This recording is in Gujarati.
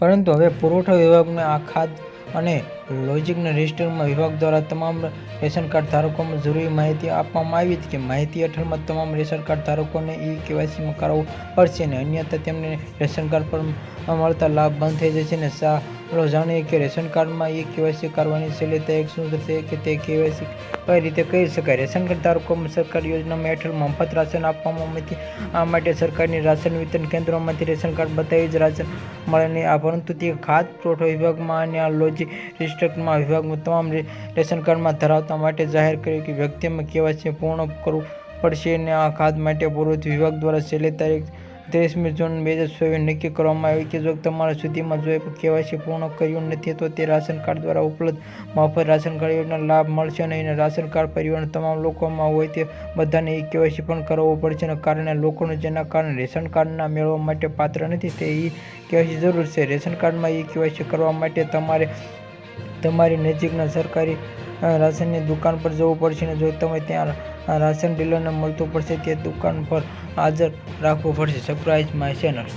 પરંતુ હવે પુરવઠા વિભાગને આ ખાદ અને લોજિકના રજિસ્ટરમાં વિભાગ દ્વારા તમામ રેશન કાર્ડ ધારકોમાં જરૂરી માહિતી આપવામાં આવી હતી કે માહિતી હેઠળમાં તમામ રેશન કાર્ડ ધારકોને ઈ કેવાયસીમાં કરાવવું પડશે અને અન્યથા તેમને રેશન કાર્ડ પર મળતા લાભ બંધ થઈ જશે અને ચાલો જાણીએ કે રેશન કાર્ડમાં એ કેવાયસી કરવાની સહેલિયત એક શું થશે કે તે કેવાયસી કઈ રીતે કરી શકાય? રેશન કાર્ડ ધારકોમાં સરકારી યોજનામાં હેઠળ મફત રાશન આપવામાં નથી આ માટે સરકારની રાશન વિતરણ કેન્દ્રોમાંથી રેશન કાર્ડ બતાવી જ રાશન મળે નહીં. આ પરંતુ તે ખાદ્ય પુરવઠો વિભાગમાં અને આ લોજી ડિસ્ટ્રિક્ટમાં વિભાગમાં તમામ રેશન કાર્ડમાં ધરાવતા માટે જાહેર કર્યું કે વ્યક્તિમાં કેવાયસી પૂર્ણ કરવું પડશે અને આ ખાદ્ય માટે પુરવઠા વિભાગ દ્વારા છેલ્લી તારીખ ત્રેવીસમી જૂન બે હજાર ચોવીસ નક્કી કરવામાં આવી કે જો તમારા સુધીમાં જો કેવાયસી પૂર્ણ કર્યું નથી, તો તે રાશન કાર્ડ દ્વારા ઉપલબ્ધ મફત રાશન કાર્ડ યોજના લાભ મળશે અને રાશન કાર્ડ પરિવારના તમામ લોકોમાં હોય તે બધાને ઈ કેવાયસી પણ કરાવવું પડશે અને કારણે લોકોને જેના કારણે રેશન કાર્ડના મેળવવા માટે પાત્ર નથી, તે ઈ કેવાયસી જરૂર છે. રેશન કાર્ડમાં ઈ કેવાયસી કરવા માટે તમારે તમારી નજીકના સરકારી રાશનની દુકાન પર જવું પડશે અને જો તમે ત્યાં રાશન ડીલરને મળતું પડશે તે દુકાન પર હાજર રાખવું પડશે. Surprise my channel